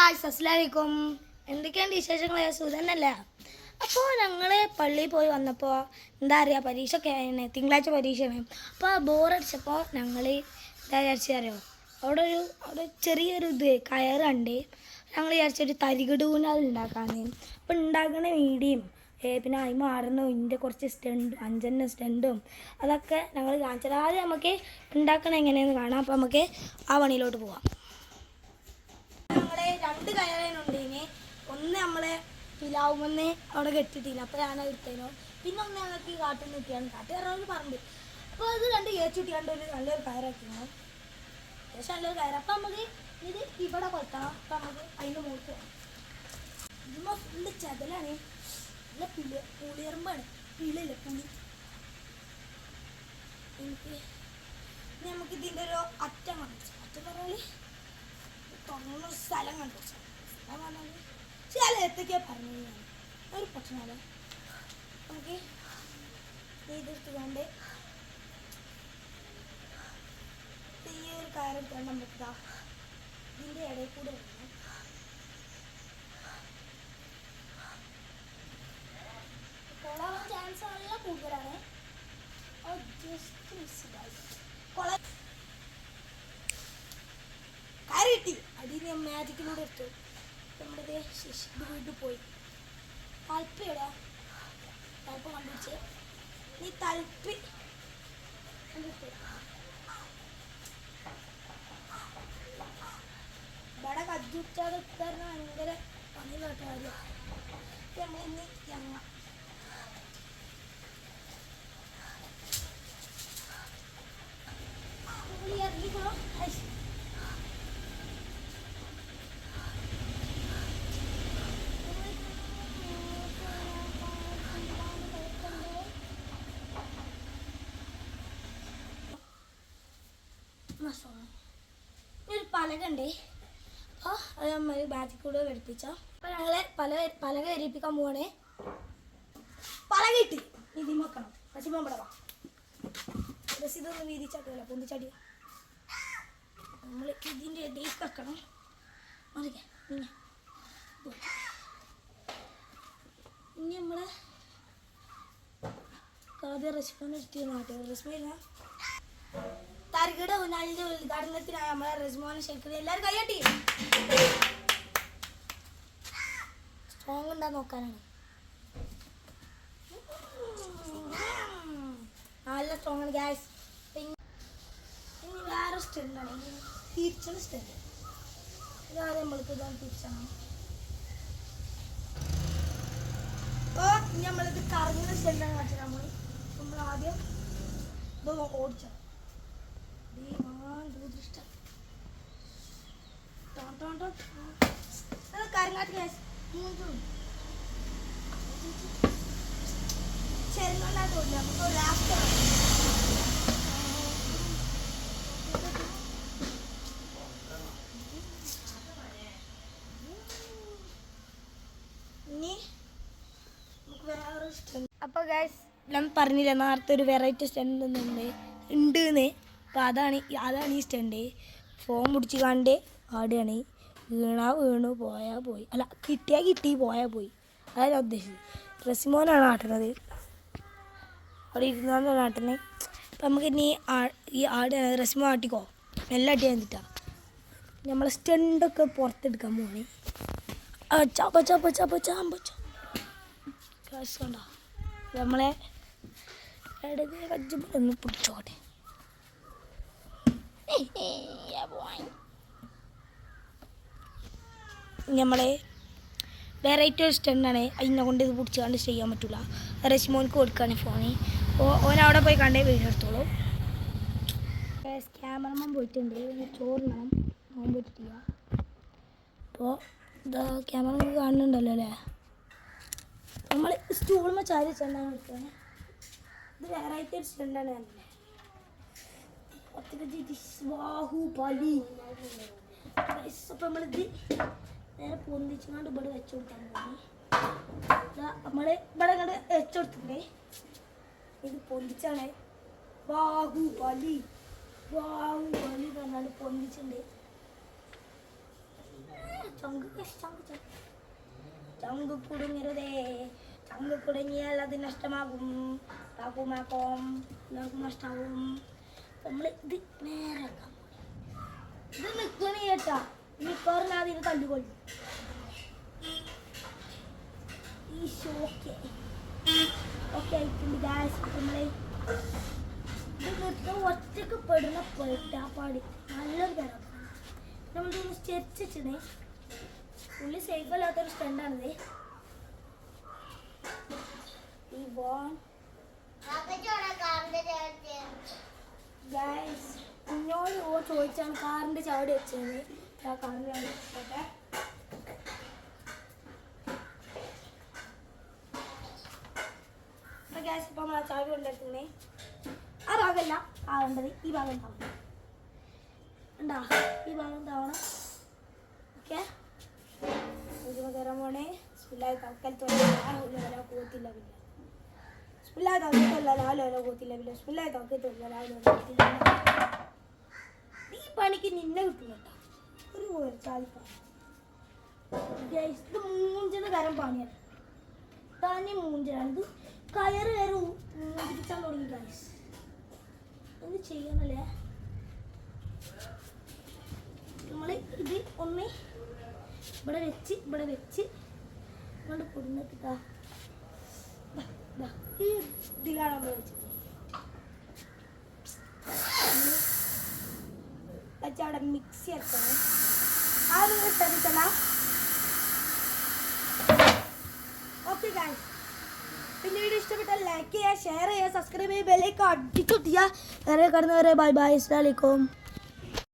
അസ്സലാമലൈക്കും? എന്തൊക്കെയാണ് വിശേഷങ്ങൾ സുഖന്നല്ല? അപ്പോൾ ഞങ്ങൾ പള്ളിയിൽ പോയി വന്നപ്പോൾ എന്താ പറയുക പരീക്ഷ ഒക്കെ ആയിരുന്നു തിങ്കളാഴ്ച പരീക്ഷയാണ്. അപ്പോൾ ബോറടിച്ചപ്പോൾ ഞങ്ങൾ എന്താ വിചാരിച്ചറിയോ അവിടെ ഒരു അവിടെ ചെറിയൊരു ഇത് കയറുണ്ട്. ഞങ്ങൾ വിചാരിച്ചൊരു തരികിട് ഊഞ്ഞാൽ ഉണ്ടാക്കാന്ന്. അപ്പോൾ ഉണ്ടാക്കുന്ന വീടിയും പിന്നെ അതിന് മാറുന്ന ഇതിന്റെ കുറച്ച് സ്റ്റണ്ട് അഞ്ചെണ്ണം സ്റ്റണ്ടും അതൊക്കെ ഞങ്ങൾ കാണിച്ചത് ആദ്യം നമുക്ക് ഉണ്ടാക്കണ എങ്ങനെയെന്ന് കാണാം. അപ്പോൾ നമുക്ക് ആ പണിയിലോട്ട് പോവാം. രണ്ട് കയറുണ്ട് ഇനി ഒന്ന് നമ്മളെ പിലാവുമെന്ന് അവിടെ കെട്ടിട്ടില്ല അപ്പോൾ ഞാനത് എടുത്തേനോ. പിന്നെ ഒന്ന് ഞങ്ങൾക്ക് ഈ കാട്ടിൽ നിൽക്കുകയാണ് കാട്ടിൽ കയറാൻ പറമ്പ്. അപ്പോൾ അത് രണ്ട് ഏച്ചുട്ടിയാണ്ട് ഒരു നല്ലൊരു കയറാക്കിയാണ് അത്യാവശ്യം നല്ലൊരു കയറ്. അപ്പം നമുക്ക് ഇത് ഇവിടെ കൊത്തണം അപ്പം നമുക്ക് അതിന്റെ മുകളിൽ പോകാം ചതലാണ്. നല്ല പുളി പുളിയറമ്പാണ്. പിള്ളില്ല പുളി? എനിക്ക് നമുക്ക് ഇതിന്റെ ഒരു അറ്റം കണ്ടു അറ്റം പറഞ്ഞാൽ തുറന്ന സ്ഥലം കണ്ടു. പറഞ്ഞാൽ ചില എന്തൊക്കെയാ പറഞ്ഞു ഞാൻ ഒരു പ്രശ്നമല്ല നമുക്ക് ഇതെടുത്തുകൊണ്ട് ഈ ഒരു കാര്യം എടുത്തുകൊണ്ട് നമുക്ക് ഇതിന്റെ ഇടയിൽ കൂടെ ചാൻസ് വളരെ കൂടുതലാണ്. ജസ്റ്റ് മിസ് കയറി കിട്ടി അതിന് ഞാൻ മാജിക്കിലൂടെ എടുത്തു. നമ്മുടെ ശശി ഇത് വീട്ടിൽ പോയി. തൽപ്പയുടെ. തൽപ്പ കണ്ടുപിടിച്ച്. നീ കണ്ടിട്ട് ഇവിടെ കജ്ജുച്ചാതെ കാരണം ഭയങ്കര പണി കേട്ട കാര്യം നമ്മൾ ഇനി ഞങ്ങ ഇറങ്ങിക്കോ ഒരു പലകണ്ടേ അപ്പോൾ അത് നമ്മൾ ബാറ്റിൽ കൂടെ ഘടിപ്പിച്ച അപ്പോൾ ഞങ്ങൾ പല പലക വരിപ്പിക്കാൻ പോവാണേ. പലക കിട്ടി വീതി നോക്കണം പക്ഷേ ഇവിടെ വാ ബസ് ഇതൊന്നും വീതിച്ചാക്കില്ല പൊന്തിച്ചാടി. നമ്മൾ ഇതിന്റെ ഇടയിൽ വെക്കണം. മറിക്കേ ഇനി ഇനി നമ്മൾ ആദ്യം റെസിപ്പി എടുത്ത് നാട്ടിൽ റെസിപ്പി ഇല്ല. തരികിട ഊഞ്ഞാലിന്റെ ഉദ്ഘാടനത്തിനായി നമ്മളെ റെസ്മോനെ ക്ഷണിക്കുന്നത് എല്ലാവരും കൈയട്ടി സ്ട്രോങ് ഉണ്ടാ നോക്കാനാണ്. നല്ല സ്ട്രോങ് ആണ് ഗ്യാസ് പിന്നെ വേറെ സ്റ്റെൻഡാണ് തിരിച്ചുള്ള സ്റ്റെൻഡ് ഇതാദ്യം നമ്മൾക്ക് ഇതാണ് തിരിച്ചാണ് അപ്പോൾ നമ്മളിത് കറങ്ങുന്ന സ്റ്റെൻഡാണ് കാണിച്ചത് നമ്മൾ നമ്മൾ ആദ്യം ഇത് ഓടിച്ചത് ഗ്യാസ് വേറെ സ്റ്റെൻഡ് അപ്പോൾ ഗൈസ് ഞാൻ പറഞ്ഞില്ല നേരത്തെ ഒരു വെറൈറ്റി സ്റ്റെൻഡ് ഉണ്ട് ഉണ്ട് അപ്പോൾ അതാണ് അതാണ് ഈ സ്റ്റണ്ട്. ഫോൺ പിടിച്ച് കണ്ട് ആടുകയാണ്. വീണാ വീണു പോയാൽ പോയി. അല്ല കിട്ടിയാൽ കിട്ടി പോയാൽ പോയി. അതാണ് ഉദ്ദേശിച്ചത്. റസിമോനാണ് ആട്ടണത് അവിടെ ഇരുന്നാണ് ആട്ടുന്നത്. അപ്പം നമുക്ക് ഇനി ഈ ആട് റസിമോ ആട്ടിക്കോ? എല്ലാം ആട്ടി തന്നിട്ടാ നമ്മൾ സ്റ്റണ്ടൊക്കെ പുറത്തെടുക്കാൻ കണ്ടോ. നമ്മളെ ഇടത് പിടിച്ചോട്ടെ. നമ്മളെ വെറൈറ്റി ഒരു സ്റ്റണ്ടാണ് അതിനെ കൊണ്ട് ഇത് പിടിച്ച് കണ്ട് ചെയ്യാൻ പറ്റില്ല റെസിമോനിക്ക് കൊടുക്കുകയാണ് അപ്പോൾ ഓൻ അവിടെ പോയി കണ്ടേ വീഡിയോ എടുത്തോളൂ. ക്യാമറമാൻ പോയിട്ടുണ്ട്. ചോറിനാണ് ഫോൺ പോയിട്ടില്ല. അപ്പോൾ ഇതാ ക്യാമറ കാണുന്നുണ്ടല്ലോ അല്ലേ? നമ്മൾ സ്റ്റൂളുമ്പോൾ ചാരി ചെണ്ടാണ് എടുക്കുന്നത് ഇത് വെറൈറ്റി ഒരു സ്റ്റണ്ടാണ് കണ്ടത് ബാഹുബലി അപ്പം നമ്മളിത് നേരെ പൊന്തിച്ചുകൊണ്ട് ഇവിടെ വെച്ചു കൊടുക്കാൻ പോയി നമ്മൾ ഇവിടെ കണ്ട് വെച്ചു കൊടുത്തിട്ടുണ്ട് ഇത് പൊന്തിച്ചാണ് ബാഹുബലി ബാഹുബലി എന്ന് പറഞ്ഞാൽ പൊന്തിച്ചിട്ടുണ്ട് ചങ്ക് guys, ചങ്ക് ചങ്ക് ചങ്ക് കുടുങ്ങരുതേ ചങ്ക് കുടുങ്ങിയാൽ അത് നഷ്ടമാകും കാക്കുമാക്കും എല്ലാവർക്കും നഷ്ടമാകും നമ്മൾ ഇത് നേരെ ഇത് നിൽക്കണ കേട്ടാ. മിക്കവാറില്ലാതെ ഇത് തല്ലുകൊള്ളും ഈശോ ഓക്കെ ഓക്കെ ആയിട്ടുണ്ട് ഗാസ് നമ്മളെ ഇത് നിർത്താൻ ഒറ്റയ്ക്ക് പെടുന്ന പെട്ടാപ്പാടി നല്ലൊരു പേരാണ് നമ്മളിതൊന്ന് ചെരിച്ചിട്ടേ പുള്ളി സേഫ് അല്ലാത്തൊരു സ്റ്റണ്ടാണിത് ഈ ബോൺ ഗൈസ് കുഞ്ഞോട് ഓ ചോദിച്ചാണ് കാറിന്റെ ചവിടി വെച്ചത് ആ കാറിന്റെ ചാടി വെച്ചോട്ടെ ഗ്യാസ് ഇപ്പം നമ്മൾ ആ ചാവി കൊണ്ടെടുത്തേ ആ ഭാഗമല്ല ആവേണ്ടത് ഈ ഭാഗം തവണ. ഉണ്ടാ ഈ ഭാഗം തവണ. ഓക്കെ? ഇതിന് കയറാൻ പോണേ സ്പില്ലായി തൽക്കാലത്ത് വരാൻ കൂത്തില്ല പിന്നെ. സ്പില്ലായി തക്കൽ തൊഴിലാ ലാലോ കൂത്തില്ല പിന്നെ സ്പില്ലായി തക്കൽ തൊഴിലാ ലാലോ കൂത്തില്ല ഈ പണിക്ക് നിന്നെ കിട്ടും കേട്ടോ ഒരു പോലെ ചാതിപ്പ ഇത് മൂഞ്ചിന് തരം പണിയാണ് തന്നെ മൂഞ്ചാണ് ഇത് കയറ് കയറി മൂഞ്ചിപ്പിച്ചാൻ തുടങ്ങി ഗൈസ് എന്ത് ചെയ്യണല്ലേ നമ്മൾ ഇത് ഒന്ന് ഇവിടെ വെച്ച് ഇവിടെ വെച്ച് കൊണ്ട് കൊടുന്നിട്ട് ഈ ഇതിലാണ് നമ്മൾ വെച്ചത് വെച്ച് അവിടെ മിക്സി ആക്കണം ആ നിങ്ങൾ ശ്രദ്ധിക്കല ഓക്കെ ഗായ്സ് പിന്നെ വീഡിയോ ഇഷ്ടപ്പെട്ടാൽ ലൈക്ക് ചെയ്യുക ഷെയർ ചെയ്യുക സബ്സ്ക്രൈബ് ചെയ്യുക ബെല്ലൈക്കൺ അടിച്ചു ചെയ്യുക വേറെ കടന്നു വരെ ബൈ ബൈ അസ്സലാമു അലൈക്കും